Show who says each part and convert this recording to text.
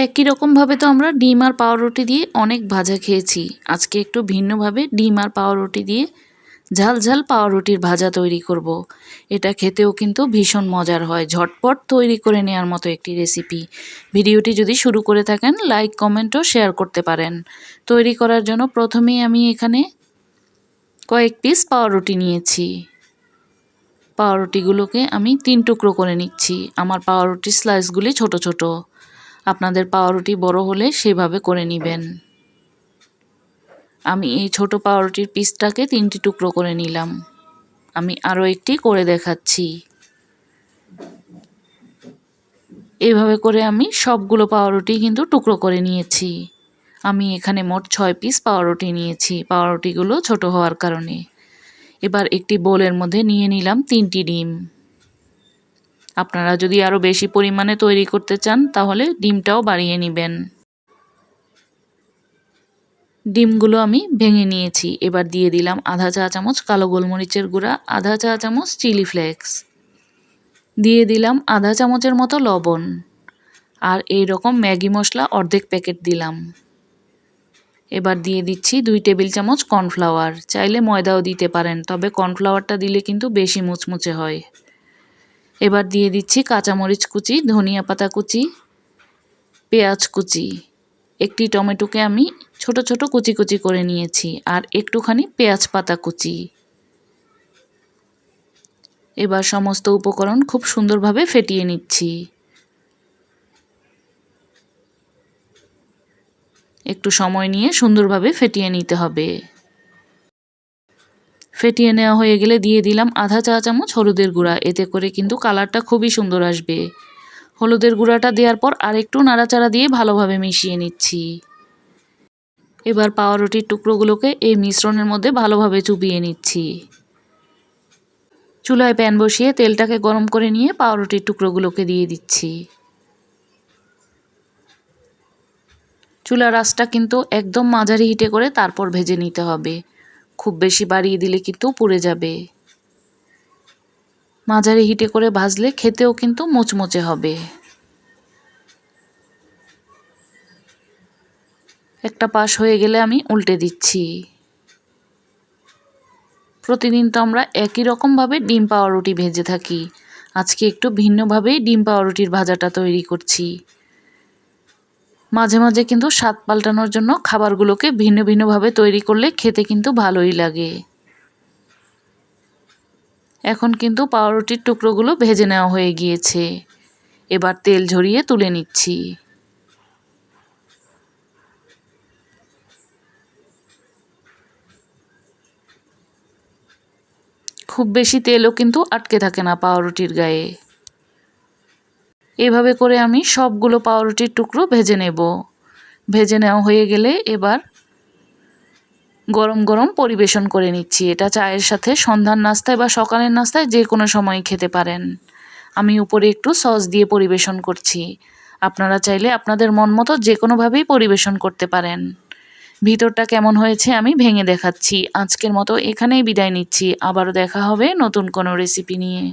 Speaker 1: একই রকমভাবে তো আমরা ডিম আর পাউরুটি দিয়ে অনেক ভাজা খেয়েছি। আজকে একটু ভিন্নভাবে ডিম আর পাউরুটি দিয়ে ঝাল ঝাল পাউরুটির ভাজা তৈরি করব। এটা খেতেও কিন্তু ভীষণ মজার হয়। ঝটপট তৈরি করে নেওয়ার মতো একটি রেসিপি। ভিডিওটি যদি শুরু করে থাকেন, লাইক কমেন্টও শেয়ার করতে পারেন। তৈরি করার জন্য প্রথমেই আমি এখানে কয়েক পিস পাউরুটি নিয়েছি। পাউরুটিগুলোকে আমি তিন টুকরো করে নিচ্ছি। আমার পাউরুটির স্লাইসগুলি ছোট ছোট। আপনাদের পাউরুটি বড় হলে সেভাবে করে নেবেন। আমি এই ছোট পাউরুটির পিসটাকে তিনটি টুকরো করে নিলাম। আমি আরও একটি করে দেখাচ্ছি। এভাবে করে আমি সবগুলো পাউরুটি কিন্তু টুকরো করে নিয়েছি। আমি এখানে মোট ছয় পিস পাউরুটি নিয়েছি। পাউরুটিগুলো ছোট হওয়ার কারণে। এবার একটি বোলের মধ্যে নিয়ে নিলাম তিনটি ডিম। আপনারা যদি আরও বেশি পরিমাণে তৈরি করতে চান, তাহলে ডিমটাও বাড়িয়ে নেবেন। ডিমগুলো আমি ভেঙে নিয়েছি। এবার দিয়ে দিলাম আধা চা চামচ কালো গোলমরিচের গুঁড়া, আধা চা চামচ চিলি ফ্লেক্স। দিয়ে দিলাম আধা চামচের মতো লবণ। আর এই রকম ম্যাগি মশলা অর্ধেক প্যাকেট দিলাম। এবার দিয়ে দিচ্ছি দুই টেবিল চামচ কর্নফ্লাওয়ার। চাইলে ময়দাও দিতে পারেন, তবে কর্নফ্লাওয়ারটা দিলে কিন্তু বেশি মুচমুচে হয়। এবার দিয়ে দিচ্ছি কাঁচামরিচ কুচি, ধনিয়া পাতা কুচি, পেঁয়াজ কুচি। একটি টমেটোকে আমি ছোট ছোট কুচি কুচি করে নিয়েছি আর একটুখানি পেঁয়াজ পাতা কুচি। এবার সমস্ত উপকরণ খুব সুন্দরভাবে ফেটিয়ে নিচ্ছি। একটু সময় নিয়ে সুন্দরভাবে ফেটিয়ে নিতে হবে। ফেটিয়ে নেওয়া হয়ে গেলে দিয়ে দিলাম আধা চা চামচ হলুদের গুঁড়া। এতে করে কিন্তু কালারটা খুবই সুন্দর আসবে। হলুদের গুঁড়াটা দেওয়ার পর আরেকটু নাড়াচাড়া দিয়ে ভালোভাবে মিশিয়ে নিচ্ছি। এবার পাউরুটির টুকরোগুলোকে এই মিশ্রণের মধ্যে ভালোভাবে চুবিয়ে নিচ্ছি। চুলায় প্যান বসিয়ে তেলটাকে গরম করে নিয়ে পাউরুটির টুকরোগুলোকে দিয়ে দিচ্ছি। চুলার আঁচটা কিন্তু একদম মাঝারি হিটে করে তারপর ভেজে নিতে হবে। খুব বেশি বাড়িয়ে দিলে কিন্তু পুড়ে যাবে। মাঝারি হিটে করে ভাজলে খেতেও কিন্তু মুচমুচে হবে। একটা পাশ হয়ে গেলে আমি উল্টে দিচ্ছি। প্রতিদিন তো আমরা একই রকমভাবে ডিম পাউরুটি ভেজে থাকি। আজকে একটু ভিন্নভাবেই ডিম পাউরুটির ভাজাটা তৈরি করছি। মাঝে মাঝে কিন্তু স্বাদ পাল্টানোর জন্য খাবারগুলোকে ভিন্ন ভিন্নভাবে তৈরি করলে খেতে কিন্তু ভালোই লাগে। এখন কিন্তু পাউরুটির টুকরোগুলো ভেজে নেওয়া হয়ে গিয়েছে। এবার তেল ঝরিয়ে তুলে নিচ্ছি। খুব বেশি তেলও কিন্তু আটকে থাকে না পাউরুটির গায়ে। এভাবে করে আমি সবগুলো পাউরুটির টুকরো ভেজে নেব। ভেজে নেওয়া হয়ে গেলে এবার গরম গরম পরিবেশন করে নিচ্ছি। এটা চায়ের সাথে সন্ধ্যার নাস্তায় বা সকালের নাস্তায় যে কোনো সময় খেতে পারেন। আমি উপরে একটু সস দিয়ে পরিবেশন করছি। আপনারা চাইলে আপনাদের মন মতো যে কোনোভাবেই পরিবেশন করতে পারেন। ভিতরটা কেমন হয়েছে আমি ভেঙে দেখাচ্ছি। আজকের মতো এখানেই বিদায় নিচ্ছি। আবারও দেখা হবে নতুন কোনো রেসিপি নিয়ে।